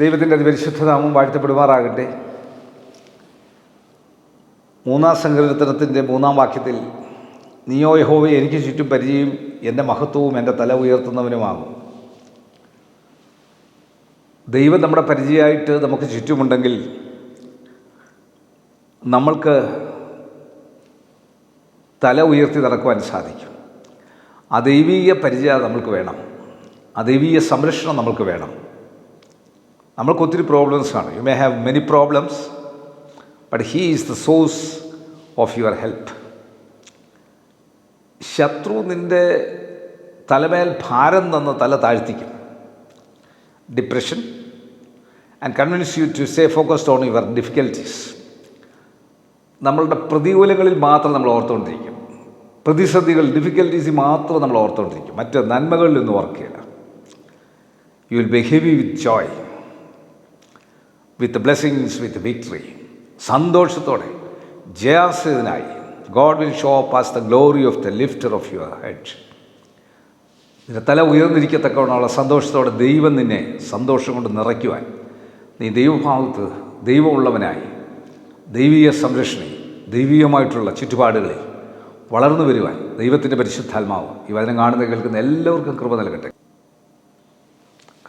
ദൈവത്തിന്റെ അതിപരിശുദ്ധനാമം വാഴ്ത്തപ്പെടുമാറാകട്ടെ. മൂന്നാം സങ്കീർത്തനത്തിന്റെ മൂന്നാം വാക്യത്തിൽ നീയോ യഹോവെ എനിക്ക് ചുറ്റും പരിചയം എന്റെ മഹത്വവും എന്റെ തല ഉയർത്തുന്നവനുമാകും. ദൈവം നമ്മുടെ പരിചയമായിട്ട് നമുക്ക് ചുറ്റുമുണ്ടെങ്കിൽ നമ്മൾക്ക് തല ഉയർത്തി നടക്കുവാൻ സാധിക്കും. ആ ദൈവീയ പരിചയം നമ്മൾക്ക് വേണം. ആ ദൈവീയ സംരക്ഷണം നമ്മൾക്ക് വേണം. നമ്മൾക്ക് ഒത്തിരി പ്രോബ്ലംസ് ആണ്. You may have many problems but he is the source of your help ശത്രു നിന്റെ തലമേൽ ഭാരം തന്ന് തല താഴ്ത്തിക്കും. Depression and convince you to say focused on your difficulties നമ്മളുടെ പ്രതികൂലങ്ങളിൽ മാത്രം നമ്മൾ ഓർത്തുകൊണ്ടിരിക്കും. പ്രതിസന്ധികൾ ഡിഫിക്കൽറ്റീസ് മാത്രം നമ്മൾ ഓർത്തുകൊണ്ടിരിക്കും. മറ്റ് നന്മകളിലൊന്നും ഓർക്കുകയില്ല you will be heavy with joy with blessings with victory സന്തോഷത്തോടെ ജയാസ്യതിനായി. God will show pass the glory of the lifter of your head നിന്റെ തല ഉയർന്നിരിക്കത്തക്കവണ്ണമുള്ള സന്തോഷത്തോടെ ദൈവം നിന്നെ സന്തോഷം കൊണ്ട് നിറയ്ക്കുവാൻ. നീ ദൈവഭാവത്ത് ദൈവമുള്ളവനായി ദൈവീയ സംരക്ഷണയിൽ ദൈവീയമായിട്ടുള്ള ചുറ്റുപാടുകളിൽ വളർന്നു വരുവാൻ ദൈവത്തിന്റെ പരിശുദ്ധാത്മാവ് ഈ വചനം കാണുന്ന കേൾക്കുന്ന എല്ലാവർക്കും കൃപ നൽകട്ടെ.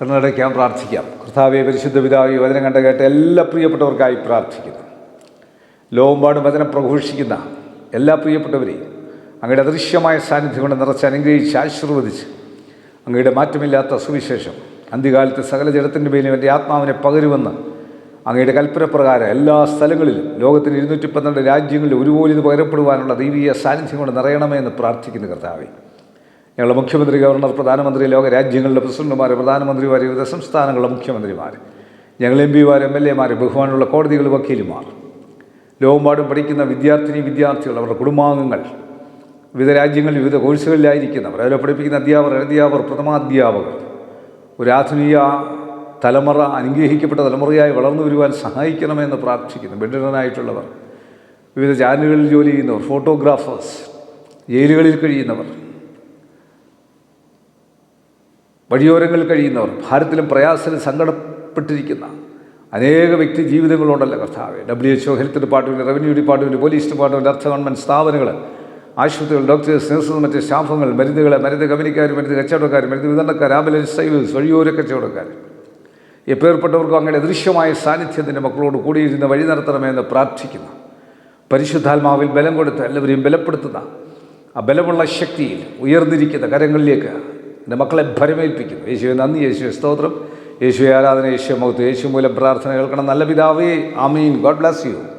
കണ്ണടയ്ക്കാൻ പ്രാർത്ഥിക്കാം. കർത്താവെ പരിശുദ്ധ പിതാവ് വചനം കണ്ട കേട്ട എല്ലാ പ്രിയപ്പെട്ടവർക്കായി പ്രാർത്ഥിക്കുന്നു. ലോകമ്പാടും വചനം പ്രഘോഷിക്കുന്ന എല്ലാ പ്രിയപ്പെട്ടവരെയും അങ്ങയുടെ അദൃശ്യമായ സാന്നിധ്യം കൊണ്ട് നിറച്ച് അനുഗ്രഹിച്ച് ആശീർവദിച്ച് അങ്ങയുടെ മാറ്റമില്ലാത്ത സുവിശേഷം അന്ത്യകാലത്ത് സകല ജഡത്തിന്റെ പേരിലും എന്റെ ആത്മാവിനെ പകരുമെന്ന് അങ്ങയുടെ കൽപ്പനപ്രകാരം എല്ലാ സ്ഥലങ്ങളിലും ലോകത്തിന് ഇരുന്നൂറ്റി പന്ത്രണ്ട് രാജ്യങ്ങളിൽ ഒരുപോലെ ഇത് പകരപ്പെടുവാനുള്ള ദൈവീയ സാന്നിധ്യം കൊണ്ട് നിറയണമേ എന്ന് പ്രാർത്ഥിക്കുന്നു കർത്താവെ. ഞങ്ങളുടെ മുഖ്യമന്ത്രി ഗവർണർ പ്രധാനമന്ത്രി ലോക രാജ്യങ്ങളുടെ പ്രസിഡന്റുമാർ പ്രധാനമന്ത്രിമാർ വിവിധ സംസ്ഥാനങ്ങളുടെ മുഖ്യമന്ത്രിമാർ ഞങ്ങൾ എം പിമാർ എം എൽ എമാർ ബഹുമാനുള്ള കോടതികൾ വക്കീലുമാർ ലോകമ്പാടും പഠിക്കുന്ന വിദ്യാർത്ഥിനി വിദ്യാർത്ഥികൾ അവരുടെ കുടുംബാംഗങ്ങൾ വിവിധ രാജ്യങ്ങളിൽ വിവിധ കോഴ്സുകളിലായിരിക്കുന്നവർ അവരെ പഠിപ്പിക്കുന്ന അധ്യാപകർ അധ്യാപകർ പ്രഥമാധ്യാപകർ ഒരു ആധുനിക തലമുറ അനുഗ്രഹിക്കപ്പെട്ട തലമുറയായി വളർന്നു വരുവാൻ സഹായിക്കണമെന്ന് പ്രാർത്ഥിക്കുന്നു. ബെഡിനായിട്ടുള്ളവർ വിവിധ ചാനലുകളിൽ ജോലി ചെയ്യുന്നവർ ഫോട്ടോഗ്രാഫേഴ്സ് ജയിലുകളിൽ കഴിയുന്നവർ വഴിയോരങ്ങളിൽ കഴിയുന്നവർ ഭാരത്തിലും പ്രയാസത്തിലും സങ്കടപ്പെട്ടിരിക്കുന്ന അനേക വ്യക്തി ജീവിതങ്ങളുണ്ടല്ലോ കർത്താവ്. W H O health department revenue department police department അർത്ഥ ഗവൺമെന്റ് സ്ഥാപനങ്ങൾ ആശുപത്രികൾ ഡോക്ടേഴ്സ് നഴ്സസ് മറ്റ് സ്റ്റാഫുകൾ മരുന്നുകൾ മരുന്ന് കമ്പനിക്കാർ മരുന്ന് കച്ചവടക്കാർ മരുന്ന് വിതരണക്കാർ ആംബുലൻസ് സർവീസ് വഴിയോര കച്ചവടക്കാർ എപ്പേർപ്പെട്ടവർക്കും അങ്ങനെ ദൃശ്യമായ സാന്നിധ്യത്തിന്റെ മക്കളോട് കൂടിയിരുന്ന് വഴി നടത്തണമെന്ന് പ്രാർത്ഥിക്കുന്നു പരിശുദ്ധാത്മാവിൽ ബലം കൊടുത്ത് എല്ലാവരെയും ബലപ്പെടുത്തുന്ന ആ ബലമുള്ള ശക്തിയിൽ ഉയർന്നിരിക്കുന്ന കരങ്ങളിലേക്ക് എന്റെ മക്കളെ ഭരമേൽപ്പിക്കുന്നു. യേശുവെ നന്ദി. യേശുവെ സ്തോത്രം. യേശു ആരാധന യേശു മൗത്ത് യേശു മൂലം പ്രാർത്ഥന കേൾക്കണം. നല്ല പിതാവേ ആമീൻ. God bless you.